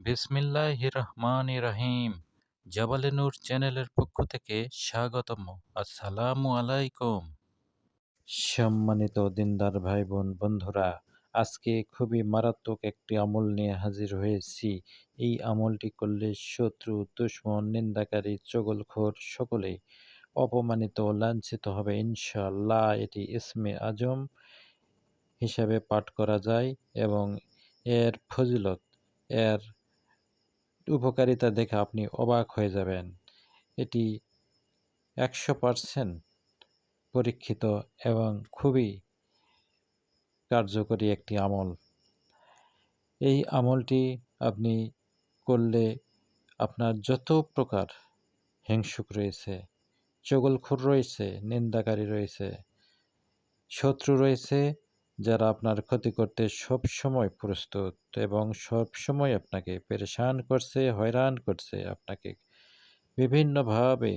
বিসমিল্লাহ রহমান রহিম জাবালে নূর চ্যানেলের পক্ষ থেকে স্বাগতম আসসালামু আলাইকুম। সম্মানিত দিনদার ভাই বোন বন্ধুরা, আজকে খুবই মারাত্মক একটি আমল নিয়ে হাজির হয়েছি। এই আমলটি করলে শত্রু, দুশ্মন, নিন্দাকারী, চগলখোর সকলেই অপমানিত লাঞ্ছিত হবে ইনশাল্লাহ এটি ইসমে আজম হিসাবে পাঠ করা যায় এবং এর ফজিলত, এর উপকারিতা দেখে আপনি অবাক হয়ে যাবেন। এটি একশো পারসেন্ট পরীক্ষিত এবং খুবই কার্যকরী একটি আমল। এই আমলটি আপনি করলে আপনার যত প্রকার হিংসুক রয়েছে, চগলখুর রয়েছে, নিন্দাকারী রয়েছে, শত্রু রয়েছে যারা আপনার ক্ষতি করতে সব সময় প্রস্তুত এবং সব সময় আপনাকে পেরেশান করছে, হয়রান করছে, আপনাকে বিভিন্নভাবে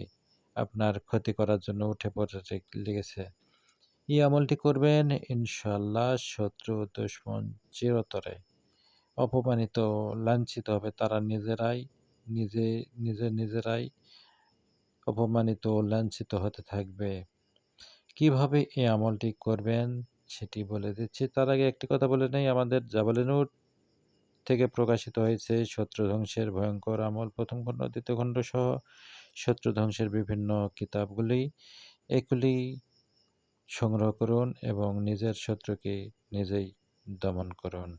আপনার ক্ষতি করার জন্য উঠে পড়ে লেগেছে। এই আমলটি করবেন ইনশাল্লাহ শত্রু দুশ্মন চিরতরে। অপমানিত, লাঞ্ছিত হবে তারা নিজেরাই, নিজে নিজে, নিজেরাই অপমানিত লাঞ্ছিত হতে থাকবে। কীভাবে এই আমলটি করবেন? সেটি বলে দিচ্ছি। তার আগে একটি কথা বলে নেই, আমাদের জাবালিনুর থেকে প্রকাশিত হয়েছে শত্রু ধ্বংসের ভয়ঙ্কর আমল, প্রথম খণ্ড, দ্বিতীয় খণ্ড সহ শত্রু ধ্বংসের বিভিন্ন কিতাবগুলি। এগুলি সংগ্রহ করুন এবং নিজের শত্রুকে নিজেই দমন করুন।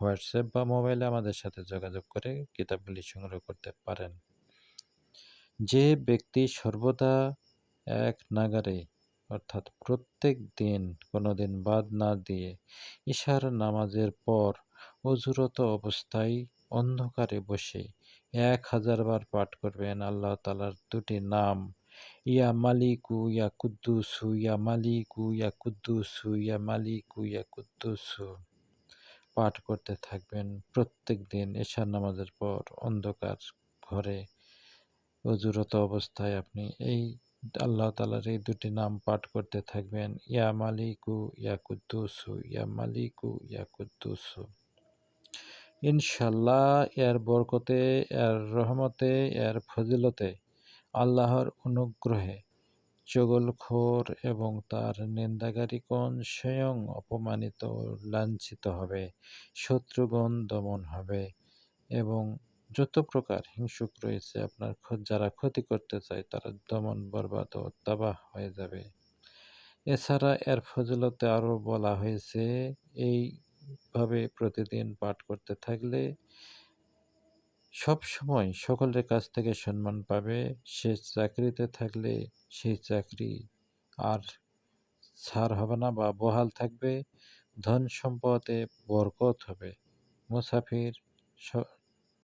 হোয়াটসঅ্যাপ বা মোবাইলে আমাদের সাথে যোগাযোগ করে কিতাবগুলি সংগ্রহ করতে পারেন। যে ব্যক্তি সর্বদা এক নাগারে অর্থাৎ প্রত্যেক দিন কোনো দিন বাদ না দিয়ে ঈশার নামাজের পর অজুরত অবস্থায় অন্ধকারে বসে এক হাজার বার পাঠ করবেন আল্লাহ তালার দুটি নাম। ইয়া মালিকু, ইয়া কুদ্দুসু, ইয়া মালিকু, ইয়া কুদ্দুসু, ইয়া মালিকু, ইয়া কুদ্দুসু। পাঠ করতে থাকবেন প্রত্যেক দিন এশার নামাজের পর অন্ধকার ঘরে। অজুরত অবস্থায় আপনি এই আল্লাহ তালার এই দুটি নাম পাঠ করতে থাকবেন। ইয়া মালিকু, ইয়া কুদ্দুসু, ইয়া মালিকু, ইয়া কুদ্দুসু। ইনশাল্লাহ এর বরকতে, এর রহমতে, এর ফজিলতে আল্লাহর অনুগ্রহে চগলখোর এবং তার নিন্দাকারীগণ স্বয়ং অপমানিত, লাঞ্ছিত হবে, শত্রুগণ দমন হবে এবং যত প্রকার হিংসুক রয়েছে আপনার যারা ক্ষতি করতে চায় তারা দমন, বরবাদ ও তাবাহ হয়ে যাবে। এছাড়া এর ফজলতে আরও বলা হয়েছে, এইভাবে প্রতিদিন পাঠ করতে থাকলে সব সময় সকলের কাছ থেকে সম্মান পাবে। সে চাকরিতে থাকলে সেই চাকরি আর ছাড় হবে না বা বহাল থাকবে। ধন সম্পদে বরকত হবে। মুসাফির